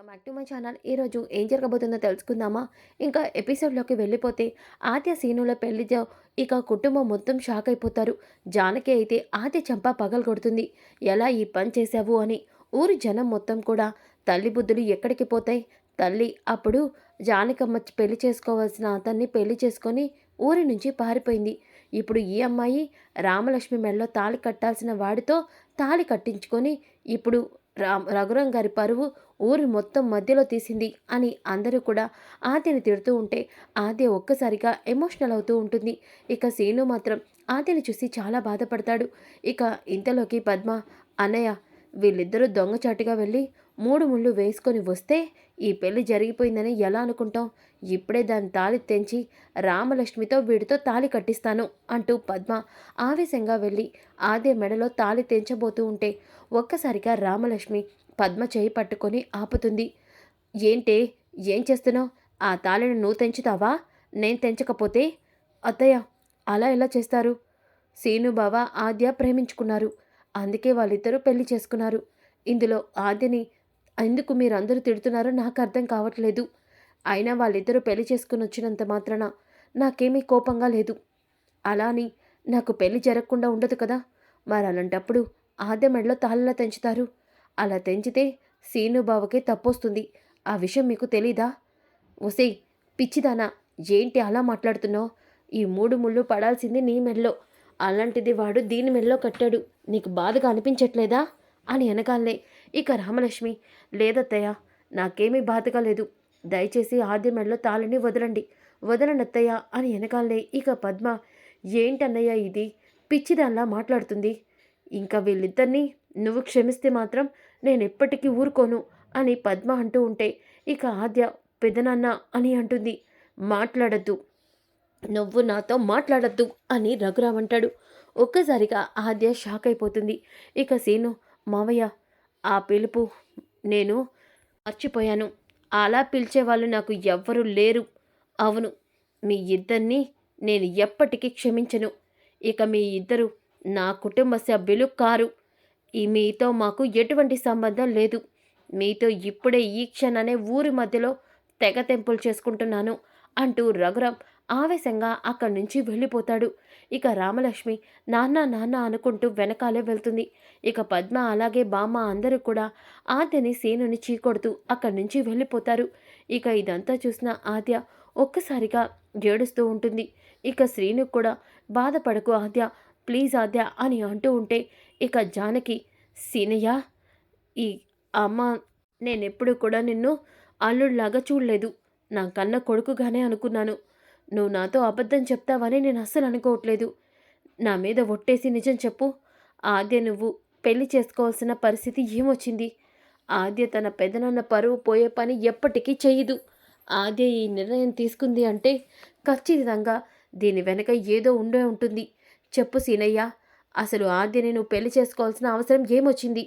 Welcome back to my channel. ఈరోజు ఏం జరగబోతుందో తెలుసుకుందామా? ఇంకా ఎపిసోడ్లోకి వెళ్ళిపోతే ఆద్య సీనుల పెళ్ళి ఇక కుటుంబం మొత్తం షాక్ అయిపోతారు. జానకి అయితే ఆద్య చంప పగలు కొడుతుంది. ఎలా ఈ పని చేశావు అని ఊరి జనం మొత్తం కూడా తల్లి బుద్ధులు ఎక్కడికి పోతాయి? తల్లి అప్పుడు జానకమ్మ పెళ్ళి చేసుకోవాల్సిన అతన్ని పెళ్ళి చేసుకొని ఊరి నుంచి పారిపోయింది. ఇప్పుడు ఈ అమ్మాయి రామలక్ష్మి మెడలో తాళి కట్టాల్సిన వాడితో తాళి కట్టించుకొని ఇప్పుడు రామ్ రఘురాం గారి పరువు ఊరి మొత్తం మధ్యలో తీసింది అని అందరూ కూడా ఆద్యని తిడుతూ ఉంటే ఆద్య ఒక్కసారిగా ఎమోషనల్ అవుతూ ఉంటుంది. ఇక సీను మాత్రం ఆద్యని చూసి చాలా బాధపడతాడు. ఇక ఇంతలోకి పద్మ అన్నయ్య వీళ్ళిద్దరూ దొంగచాటుగా వెళ్ళి మూడు ముళ్ళు వేసుకొని వస్తే ఈ పెళ్ళి జరిగిపోయిందని ఎలా అనుకుంటాం ఇప్పుడే దాని తాళి తెంచి రామలక్ష్మితో వీడితో తాళి కట్టిస్తాను అంటూ పద్మ ఆవేశంగా వెళ్ళి ఆద్య మెడలో తాళి తెంచబోతూ ఉంటే ఒక్కసారిగా రామలక్ష్మి పద్మ చేయి పట్టుకొని ఆపుతుంది. ఏంటే? ఏం చేస్తున్నావు? ఆ తాళిని నువ్వు తెంచుతావా? నేను తెంచకపోతే? అత్తయ్య అలా ఎలా చేస్తారు? సీనుబావ ఆద్య ప్రేమించుకున్నారు. అందుకే వాళ్ళిద్దరూ పెళ్ళి చేసుకున్నారు. ఇందులో ఆద్యని ఎందుకు మీరందరూ తిడుతున్నారో నాకు అర్థం కావట్లేదు. అయినా వాళ్ళిద్దరూ పెళ్ళి చేసుకుని వచ్చినంత మాత్రాన నాకేమీ కోపంగా లేదు. అలా అని నాకు పెళ్ళి జరగకుండా ఉండదు కదా. మరి అలాంటప్పుడు ఆద్య మెడలో తాళ్ళలా తెంచుతారు. అలా తెంచితే సీనుబావకే తప్పొస్తుంది. ఆ విషయం మీకు తెలీదా? ఒసే పిచ్చిదానా ఏంటి అలా మాట్లాడుతున్నావు? ఈ మూడు ముళ్ళు పడాల్సింది నీ మెడలో. అలాంటిది వాడు దీని మెడలో కట్టాడు. నీకు బాధగా అనిపించట్లేదా? అని అనగాలే. ఇక రామలక్ష్మి లేదత్తయ్య నాకేమీ బాధగా లేదు. దయచేసి ఆద్య మెడలో వదలండి. వదలనత్తయ్య అని వెనకాలే ఇక పద్మ ఏంటన్నయ్య ఇది? పిచ్చిదాన్లా మాట్లాడుతుంది. ఇంకా వీళ్ళిద్దరినీ నువ్వు క్షమిస్తే మాత్రం నేను ఎప్పటికీ ఊరుకోను అని పద్మ అంటూ ఉంటే ఇక ఆద్య పెదనాన్న అని అంటుంది మాట్లాడద్దు. నువ్వు నాతో మాట్లాడద్దు అని రఘురామ్ అంటాడు. ఒక్కసారిగా ఆద్య షాక్ అయిపోతుంది. ఇక సీను మావయ్య ఆ పిలుపు నేను మర్చిపోయాను. అలా పిలిచేవాళ్ళు నాకు ఎవ్వరూ లేరు. అవును మీ ఇద్దరిని నేను ఎప్పటికీ క్షమించను. ఇక మీ ఇద్దరు నా కుటుంబ సభ్యులు కారు. ఈ మీతో మాకు ఎటువంటి సంబంధం లేదు. మీతో ఇప్పుడే ఈ క్షణనే ఊరి మధ్యలో తెగ తెంపులు చేసుకుంటున్నాను అంటూ రఘురామ్ ఆవేశంగా అక్కడి నుంచి వెళ్ళిపోతాడు. ఇక రామలక్ష్మి నాన్న నాన్న అనుకుంటూ వెనకాలే వెళ్తుంది. ఇక పద్మ అలాగే బామ్మ అందరూ కూడా ఆద్యని సీనుని చీకొడుతూ అక్కడి నుంచి వెళ్ళిపోతారు. ఇక ఇదంతా చూసిన ఆద్య ఒక్కసారిగా ఏడుస్తూ ఉంటుంది. ఇక శ్రీను కూడా బాధపడకు ఆద్య ప్లీజ్ ఆద్య అని అంటూ ఉంటే ఇక జానకి సీనయ్య ఈ అమ్మ నేనెప్పుడు కూడా నిన్ను అల్లుడిలాగా చూడలేదు. నా కన్న కొడుకుగానే అనుకున్నాను. నువ్వు నాతో అబద్ధం చెప్తావని నేను అస్సలు అనుకోవట్లేదు. నా మీద ఒట్టేసి నిజం చెప్పు. ఆద్య నువ్వు పెళ్ళి చేసుకోవాల్సిన పరిస్థితి ఏమొచ్చింది? ఆద్య తన పెదనాన్న పరువు పోయే పని ఎప్పటికీ చేయదు ఆద్య ఈ నిర్ణయం తీసుకుంది అంటే ఖచ్చితంగా దీని వెనక ఏదో ఉండే ఉంటుంది. చెప్పు సీనయ్య అసలు ఆద్యని నువ్వు పెళ్ళి చేసుకోవాల్సిన అవసరం ఏమొచ్చింది?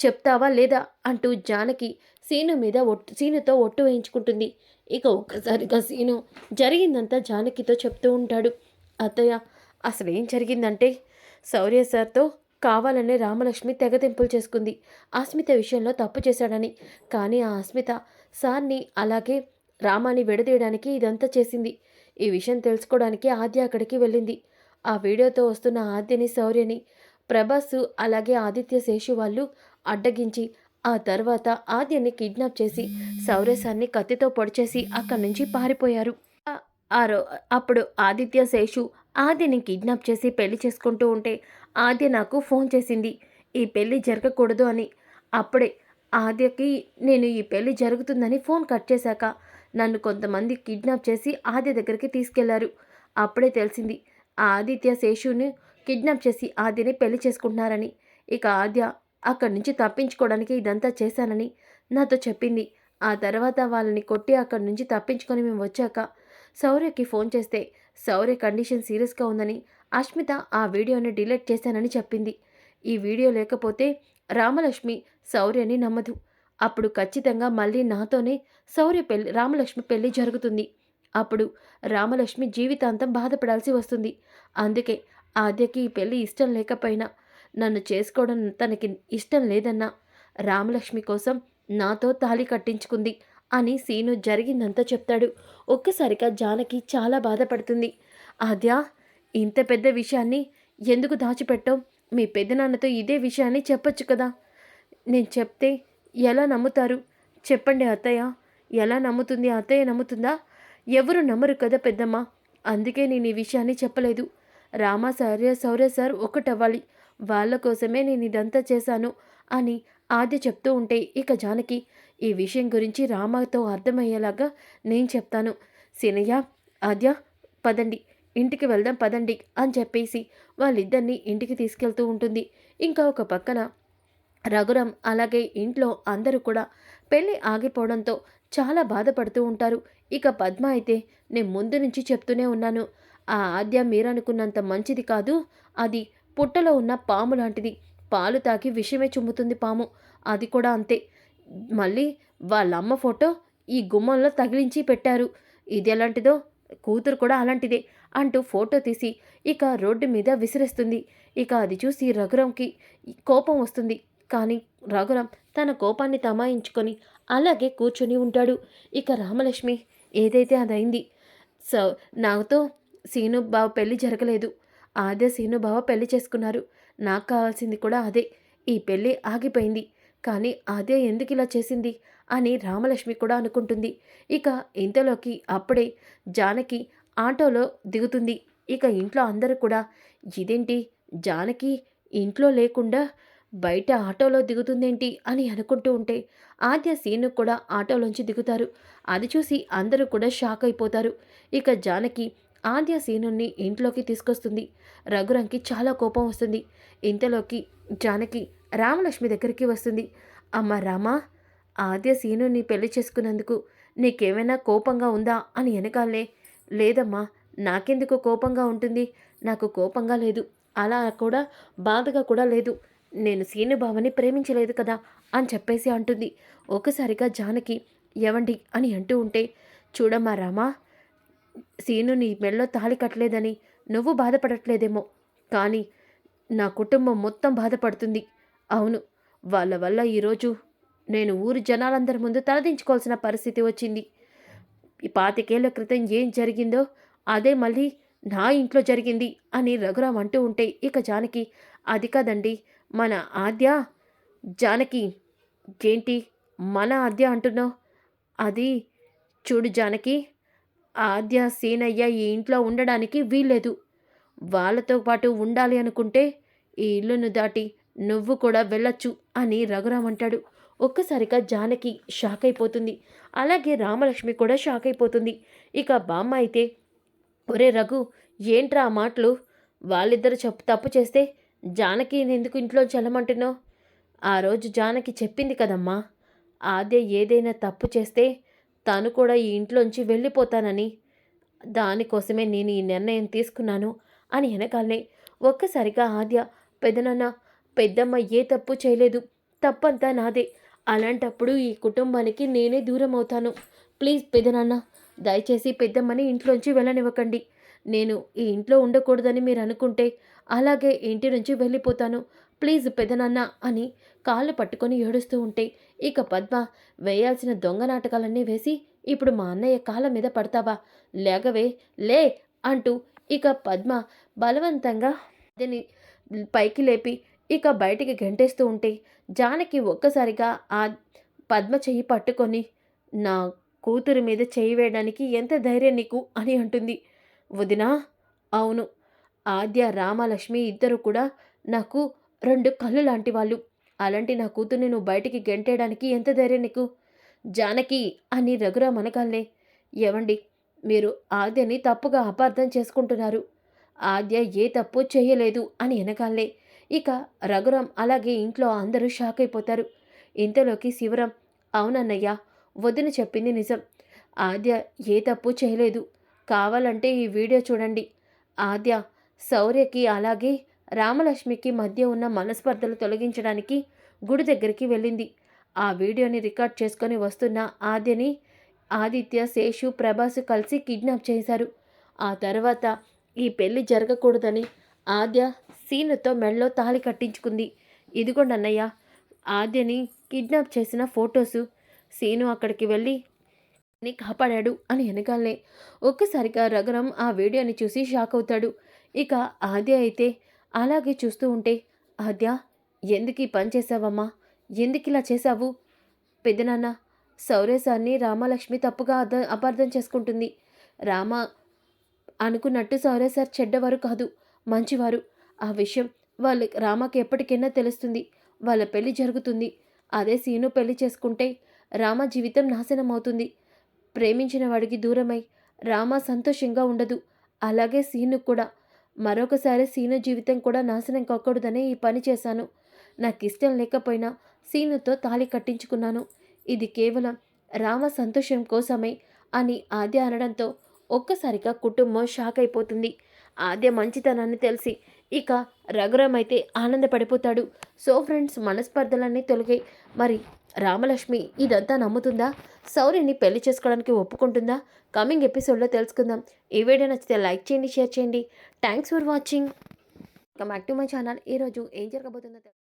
చెప్తావా లేదా? అంటూ జానకి సీను మీద ఒట్టు సీనుతో ఒట్టు వేయించుకుంటుంది. ఇక ఒక్కసారిగా సీను జరిగిందంతా జానకితో చెప్తూ ఉంటాడు. అత్తయ్య అసలు ఏం జరిగిందంటే శౌర్య సార్తో కావాలనే రామలక్ష్మి తెగతింపులు చేసుకుంది. అస్మిత విషయంలో తప్పు చేశాడని. కానీ ఆ అస్మిత సార్ని అలాగే రామాని విడదీయడానికి ఇదంతా చేసింది. ఈ విషయం తెలుసుకోవడానికి ఆద్య అక్కడికి వెళ్ళింది. ఆ వీడియోతో వస్తున్న ఆద్యని శౌర్యని ప్రభాస్ అలాగే ఆదిత్య శేషు వాళ్ళు అడ్డగించి ఆ తర్వాత ఆద్యని కిడ్నాప్ చేసి సౌరేశాన్ని కత్తితో పొడిచేసి అక్కడి నుంచి పారిపోయారు. ఆ రో అప్పుడు ఆదిత్య శేషు ఆద్యని కిడ్నాప్ చేసి పెళ్ళి చేసుకుంటూ ఉంటే ఆద్య నాకు ఫోన్ చేసింది. ఈ పెళ్ళి జరగకూడదు అని. అప్పుడే ఆద్యకి నేను ఈ పెళ్ళి జరుగుతుందని ఫోన్ కట్ చేశాక నన్ను కొంతమంది కిడ్నాప్ చేసి ఆద్య దగ్గరికి తీసుకెళ్ళారు. అప్పుడే తెలిసింది ఆ ఆదిత్య శేషుని కిడ్నాప్ చేసి ఆద్యని పెళ్ళి చేసుకుంటున్నారని. ఇక ఆద్య అక్కడి నుంచి తప్పించుకోవడానికి ఇదంతా చేశానని నాతో చెప్పింది. ఆ తర్వాత వాళ్ళని కొట్టి అక్కడి నుంచి తప్పించుకొని మేము వచ్చాక శౌర్యకి ఫోన్ చేస్తే శౌర్య కండిషన్ సీరియస్గా ఉందని అష్మిత ఆ వీడియోని డిలీట్ చేశానని చెప్పింది. ఈ వీడియో లేకపోతే రామలక్ష్మి శౌర్యని నమ్మదు. అప్పుడు ఖచ్చితంగా మళ్ళీ నాతోనే శౌర్య పెళ్ళి రామలక్ష్మి పెళ్ళి జరుగుతుంది. అప్పుడు రామలక్ష్మి జీవితాంతం బాధపడాల్సి వస్తుంది. అందుకే ఆద్యకి ఈ పెళ్ళి ఇష్టం లేకపోయినా నన్ను చేసుకోవడం తనకి ఇష్టం లేదన్నా రామలక్ష్మి కోసం నాతో తాళి కట్టించుకుంది అని సీను జరిగిందంతా చెప్తాడు. ఒక్కసారిగా జానకి చాలా బాధపడుతుంది. ఆద్యా ఇంత పెద్ద విషయాన్ని ఎందుకు దాచిపెట్టాం మీ పెద్దనాన్నతో ఇదే విషయాన్ని చెప్పొచ్చు కదా. నేను చెప్తే ఎలా నమ్ముతారు? చెప్పండి అత్తయ్య. ఎలా నమ్ముతుంది? అత్తయ్య నమ్ముతుందా? ఎవరు నమ్మరు కదా పెద్దమ్మ. అందుకే నేను ఈ విషయాన్ని చెప్పలేదు. రామ సార్య సౌర్య సార్ ఒకటవ్వాలి వాళ్ళ కోసమే నేను ఇదంతా చేశాను అని ఆద్య చెప్తూ ఉంటే ఇక జానకి ఈ విషయం గురించి రామతో అర్థమయ్యేలాగా నేను చెప్తాను. సినయ్య ఆద్య పదండి ఇంటికి వెళ్దాం పదండి అని చెప్పేసి వాళ్ళిద్దరిని ఇంటికి తీసుకెళ్తూ ఉంటుంది. ఇంకా ఒక పక్కన రఘురాం అలాగే ఇంట్లో అందరూ కూడా పెళ్ళి ఆగిపోవడంతో చాలా బాధపడుతూ ఉంటారు. ఇక పద్మ అయితే నేను ముందు నుంచి చెప్తూనే ఉన్నాను. ఆ ఆద్య మీరనుకున్నంత మంచిది కాదు. అది పుట్టలో ఉన్న పాము లాంటిది. పాలు తాకి విషమే చుమ్ముతుంది పాము. అది కూడా అంతే. మళ్ళీ వాళ్ళ అమ్మ ఫోటో ఈ గుమ్మంలో తగిలించి పెట్టారు. ఇది ఎలాంటిదో? కూతురు కూడా అలాంటిదే అంటూ ఫోటో తీసి ఇక రోడ్డు మీద విసిరేస్తుంది. ఇక అది చూసి రఘురాంకి కోపం వస్తుంది. కానీ రఘురాం తన కోపాన్ని తమాయించుకొని అలాగే కూర్చొని ఉంటాడు. ఇక రామలక్ష్మి ఏదైతే అదైంది? సో నాతో సీను బావ పెళ్ళి జరగలేదు. ఆద్య సీను బావ పెళ్ళి చేసుకున్నారు. నాకు కావాల్సింది కూడా అదే. ఈ పెళ్ళి ఆగిపోయింది. కానీ అదే ఎందుకు ఇలా చేసింది? అని రామలక్ష్మి కూడా అనుకుంటుంది. ఇక ఇంతలోకి అప్పుడే జానకి ఆటోలో దిగుతుంది. ఇక ఇంట్లో అందరూ కూడా ఇదేంటి? జానకి ఇంట్లో లేకుండా బయట ఆటోలో దిగుతుందేంటి? అని అనుకుంటూ ఉంటే ఆద్య సీను కూడా ఆటోలోంచి దిగుతారు. అది చూసి అందరూ కూడా షాక్ అయిపోతారు. ఇక జానకి ఆద్య సీనుణ్ణి ఇంట్లోకి తీసుకొస్తుంది. రఘురంకి చాలా కోపం వస్తుంది. ఇంతలోకి జానకి రామలక్ష్మి దగ్గరికి వస్తుంది. అమ్మ రామా ఆద్య సీనుని పెళ్ళి చేసుకున్నందుకు నీకేమైనా కోపంగా ఉందా అని వెనకాలే లేదమ్మా నాకెందుకు కోపంగా ఉంటుంది? నాకు కోపంగా లేదు. అలా కూడా బాధగా కూడా లేదు. నేను సీనుబావని ప్రేమించలేదు కదా అని చెప్పేసి అంటుంది. ఒకసారిగా జానకి ఎవండి అని అంటూ ఉంటే చూడమ్మా రామా సీను నీ మెళ్ళో తాళి కట్టలేదని నువ్వు బాధపడట్లేదేమో. కానీ నా కుటుంబం మొత్తం బాధపడుతుంది. అవును వాళ్ళ వల్ల ఈరోజు నేను ఊరు జనాలందరి ముందు తలదించుకోవాల్సిన పరిస్థితి వచ్చింది. ఈ పాతికేళ్ళ క్రితం ఏం జరిగిందో అదే మళ్ళీ నా ఇంట్లో జరిగింది అని రఘురామ్ అంటూ ఉంటే ఇక జానకి అది కాదండి మన ఆద్య? జానకి ఏంటి మన ఆద్య అంటున్నావు? అది చూడు జానకి ఆద్య సీనయ్య ఈ ఇంట్లో ఉండడానికి వీల్లేదు. వాళ్ళతో పాటు ఉండాలి అనుకుంటే ఈ ఇల్లును దాటి నువ్వు కూడా వెళ్ళొచ్చు అని రఘురామ్ అంటాడు. ఒక్కసారిగా జానకి షాక్ అయిపోతుంది అలాగే రామలక్ష్మి కూడా షాక్ అయిపోతుంది ఇక బామ్మ అయితే ఒరే రఘు ఏంట్రా ఆ మాటలు? వాళ్ళిద్దరు చెప్పు తప్పు చేస్తే జానకి ఎందుకు ఇంట్లో చెల్లమంటున్నావు? ఆ రోజు జానకి చెప్పింది కదమ్మా ఆద్య ఏదైనా తప్పు చేస్తే తాను కూడా ఈ ఇంట్లోంచి వెళ్ళిపోతానని. దానికోసమే నేను ఈ నిర్ణయం తీసుకున్నాను అని వెనకాలనే ఒక్కసారిగా ఆద్య పెదనాన్న పెద్దమ్మ ఏ తప్పు చేయలేదు. తప్పంతా నాదే. అలాంటప్పుడు ఈ కుటుంబానికి నేనే దూరం అవుతాను ప్లీజ్ పెదనాన్న దయచేసి పెద్దమ్మని ఇంట్లోంచి వెళ్ళనివ్వకండి. నేను ఈ ఇంట్లో ఉండకూడదని మీరు అనుకుంటే అలాగే ఇంటి నుంచి వెళ్ళిపోతాను. ప్లీజ్ పెదనాన్న అని కాళ్ళు పట్టుకొని ఏడుస్తూ ఉంటే ఇక పద్మ వేయాల్సిన దొంగ నాటకాలన్నీ వేసి ఇప్పుడు మా అన్నయ్య కాళ్ళ మీద పడతావా? లేగవే లే అంటూ ఇక పద్మ బలవంతంగా అతని పైకి లేపి ఇక బయటికి గెంటేస్తూ ఉంటే జానకి ఒక్కసారిగా ఆ పద్మ చెయ్యి పట్టుకొని నా కూతురు మీద చేయి వేయడానికి ఎంత ధైర్యం నీకు? అని అంటుంది. వదినా అవును. ఆద్య రామలక్ష్మి ఇద్దరు కూడా నాకు రెండు కళ్ళు లాంటి వాళ్ళు. అలాంటి నా కూతుర్ని నువ్వు బయటికి గెంటేయడానికి ఎంత ధైర్యం నీకు? జానకి అని రఘురామ్ అనగానే ఏవండి మీరు ఆద్యని తప్పుగా అపార్థం చేసుకుంటున్నారు. ఆద్య ఏ తప్పు చేయలేదు అని వెనకాలే ఇక రఘురాం అలాగే ఇంట్లో అందరూ షాక్ అయిపోతారు. ఇంతలోకి శివరాం అవునన్నయ్య వదిన చెప్పింది నిజం. ఆద్య ఏ తప్పు చేయలేదు కావాలంటే ఈ వీడియో చూడండి. ఆద్య శౌర్యకి అలాగే రామలక్ష్మికి మధ్య ఉన్న మనస్పర్ధలు తొలగించడానికి గుడి దగ్గరికి వెళ్ళింది. ఆ వీడియోని రికార్డ్ చేసుకొని వస్తున్న ఆద్యని ఆదిత్య శేషు ప్రభాస్ కలిసి కిడ్నాప్ చేశారు. ఆ తర్వాత ఈ పెళ్ళి జరగకూడదని ఆద్య సీనుతో మెడలో తాళి కట్టించుకుంది. ఇదిగోండి అన్నయ్య ఆద్యని కిడ్నాప్ చేసిన ఫొటోసు సీను అక్కడికి వెళ్ళి కాపాడాడు అని వెనకాలనే ఒక్కసారిగా రఘురం ఆ వీడియోని చూసి షాక్ అవుతాడు. ఇక ఆద్య అయితే అలాగే చూస్తూ ఉంటే ఆద్య ఎందుకు ఈ పని చేసావమ్మా ఎందుకు ఇలా చేశావు? పెద్దనాన్న సౌరేశాన్ని రామలక్ష్మి తప్పుగా అర్థం అపార్థం చేసుకుంటుంది. రామ అనుకున్నట్టు సౌరేశారు చెడ్డవారు కాదు మంచివారు. ఆ విషయం వాళ్ళ రామకి ఎప్పటికైనా తెలుస్తుంది. వాళ్ళ పెళ్ళి జరుగుతుంది. అదే సీను పెళ్ళి చేసుకుంటే రామ జీవితం నాశనం అవుతుంది. ప్రేమించిన వాడికి దూరమై రామ సంతోషంగా ఉండదు. అలాగే సీను కూడా మరొకసారి సీను జీవితం కూడా నాశనం కాకూడదనే ఈ పని చేశాను. నాకు ఇష్టం లేకపోయినా సీనుతో తాళి కట్టించుకున్నాను. ఇది కేవలం రామ సంతోషం కోసమే అని ఆద్య అనడంతో ఒక్కసారిగా కుటుంబం షాక్ అయిపోతుంది. ఆద్య మంచితనాన్ని తెలిసి ఇక రఘురామ్ అయితే ఆనందపడిపోతాడు. సో ఫ్రెండ్స్ మనస్పర్ధలన్నీ తొలగాయి. మరి రామలక్ష్మి ఇదంతా నమ్ముతుందా? సౌర్యని పెళ్ళి చేసుకోవడానికి ఒప్పుకుంటుందా? కమింగ్ ఎపిసోడ్లో తెలుసుకుందాం. ఈ వీడియో నచ్చితే లైక్ చేయండి షేర్ చేయండి. Thanks for watching come back to my channel ఈరోజు ఏం జరగబోతుందో